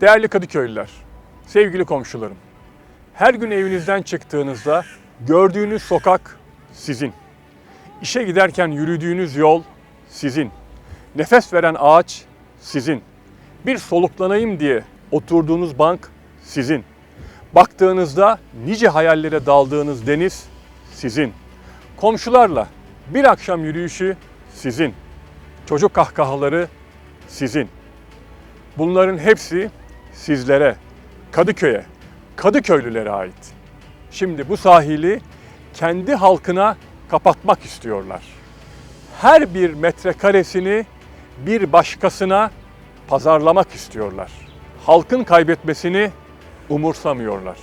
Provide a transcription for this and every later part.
Değerli Kadıköylüler, sevgili komşularım. Her gün evinizden çıktığınızda gördüğünüz sokak sizin. İşe giderken yürüdüğünüz yol sizin. Nefes veren ağaç sizin. Bir soluklanayım diye oturduğunuz bank sizin. Baktığınızda nice hayallere daldığınız deniz sizin. Komşularla bir akşam yürüyüşü sizin. Çocuk kahkahaları sizin. Bunların hepsi sizlere, Kadıköy'e, Kadıköylülere ait. Şimdi bu sahili kendi halkına kapatmak istiyorlar. Her bir metrekaresini bir başkasına pazarlamak istiyorlar. Halkın kaybetmesini umursamıyorlar.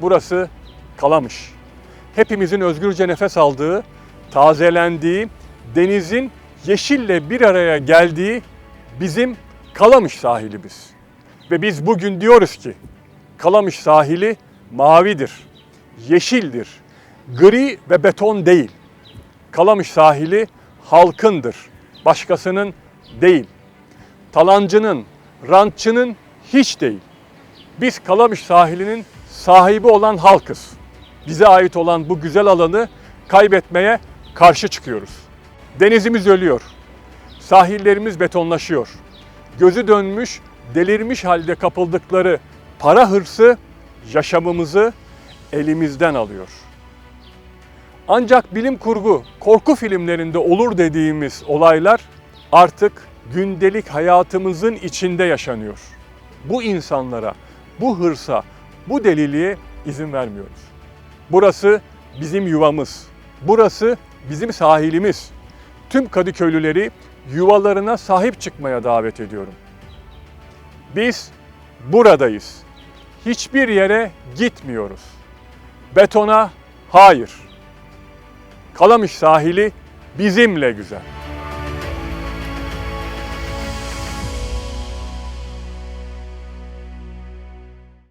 Burası Kalamış. Hepimizin özgürce nefes aldığı, tazelendiği, denizin yeşille bir araya geldiği bizim Kalamış sahilimiz. Ve biz bugün diyoruz ki Kalamış sahili mavidir, yeşildir, gri ve beton değil. Kalamış sahili halkındır, başkasının değil. Talancının, rantçının hiç değil. Biz Kalamış sahilinin sahibi olan halkız. Bize ait olan bu güzel alanı kaybetmeye karşı çıkıyoruz. Denizimiz ölüyor. Sahillerimiz betonlaşıyor. Gözü dönmüş, delirmiş halde kapıldıkları para hırsı yaşamımızı elimizden alıyor. Ancak bilim kurgu, korku filmlerinde olur dediğimiz olaylar artık gündelik hayatımızın içinde yaşanıyor. Bu insanlara, bu hırsa, bu deliliğe izin vermiyoruz. Burası bizim yuvamız. Burası bizim sahilimiz. Tüm Kadıköylüleri yuvalarına sahip çıkmaya davet ediyorum. Biz buradayız. Hiçbir yere gitmiyoruz. Betona hayır. Kalamış sahili bizimle güzel.